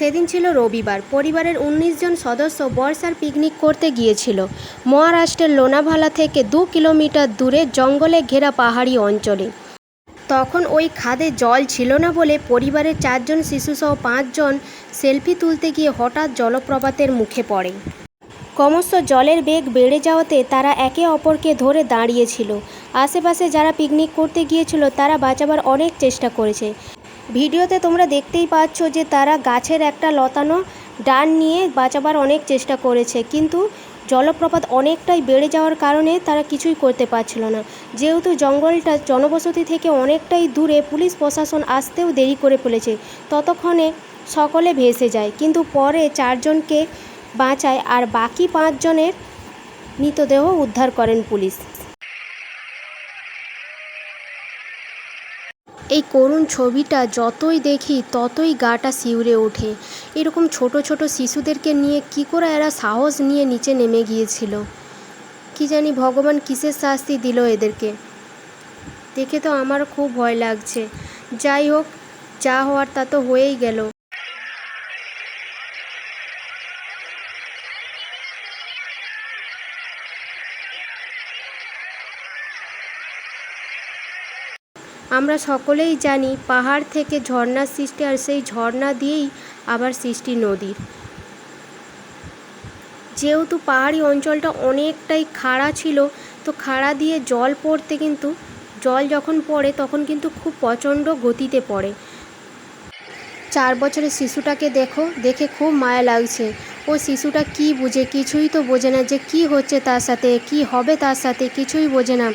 সেদিন ছিল রবিবার। পরিবারের উনিশ জন সদস্য বর্ষার পিকনিক করতে গিয়েছিল। মহারাষ্ট্রের লোনাভালা থেকে দু কিলোমিটার দূরে জঙ্গলে ঘেরা পাহাড়ি অঞ্চলে। তখন ওই খাদে জল ছিল না বলে পরিবারের চারজন শিশুসহ পাঁচজন সেলফি তুলতে গিয়ে হঠাৎ জলপ্রপাতের মুখে পড়ে। ক্রমশ জলের বেগ বেড়ে যাওয়াতে তারা একে অপরকে ধরে দাঁড়িয়েছিল। আশেপাশে যারা পিকনিক করতে গিয়েছিল তারা বাঁচাবার অনেক চেষ্টা করেছে। ভিডিওতে তোমরা দেখতেই পাচ্ছ যে তারা গাছের একটা লতানো ডান নিয়ে বাঁচাবার অনেক চেষ্টা করেছে। কিন্তু জলপ্রপাত অনেকটাই বেড়ে যাওয়ার কারণে তারা কিছুই করতে পারছিল না। যেহেতু জঙ্গলটা জনবসতি থেকে অনেকটাই দূরে, পুলিশ প্রশাসন আসতেও দেরি করে ফেলেছে। ততক্ষণে সকলে ভেসে যায়। কিন্তু পরে চারজনকে বাঁচায় আর বাকি পাঁচজনের মৃতদেহ উদ্ধার করেন পুলিশ। এই করুণ ছবিটা যতই দেখি, ততই গাটা শিউরে ওঠে। এরকম ছোট ছোট শিশুদেরকে নিয়ে কি করে এরা সাহস নিয়ে নিচে নেমে গিয়েছিল? কি জানি ভগবান কিসের শাস্তি দিল এদেরকে? দেখে তো আমার খুব ভয় লাগছে। যাই হোক, যা হওয়ার তা তো হয়েই গেল। আমরা সকলেই জানি পাহাড় থেকে ঝর্ণার সৃষ্টি আর সেই ঝর্ণা দিয়েই আবার সৃষ্টি নদীর। যেহেতু পাহাড়ি অঞ্চলটা অনেকটাই খাড়া ছিল, তো খাড়া দিয়ে জল পড়তে কিন্তু, জল যখন পড়ে তখন কিন্তু খুব প্রচণ্ড গতিতে পড়ে। চার বছরের শিশুটাকে দেখো, দেখে খুব মায়া লাগছে। ও শিশুটা কি বুঝে কিছুই তো বোঝে না যে কি হচ্ছে তার সাথে, কি হবে তার সাথে কিছুই বোঝে না।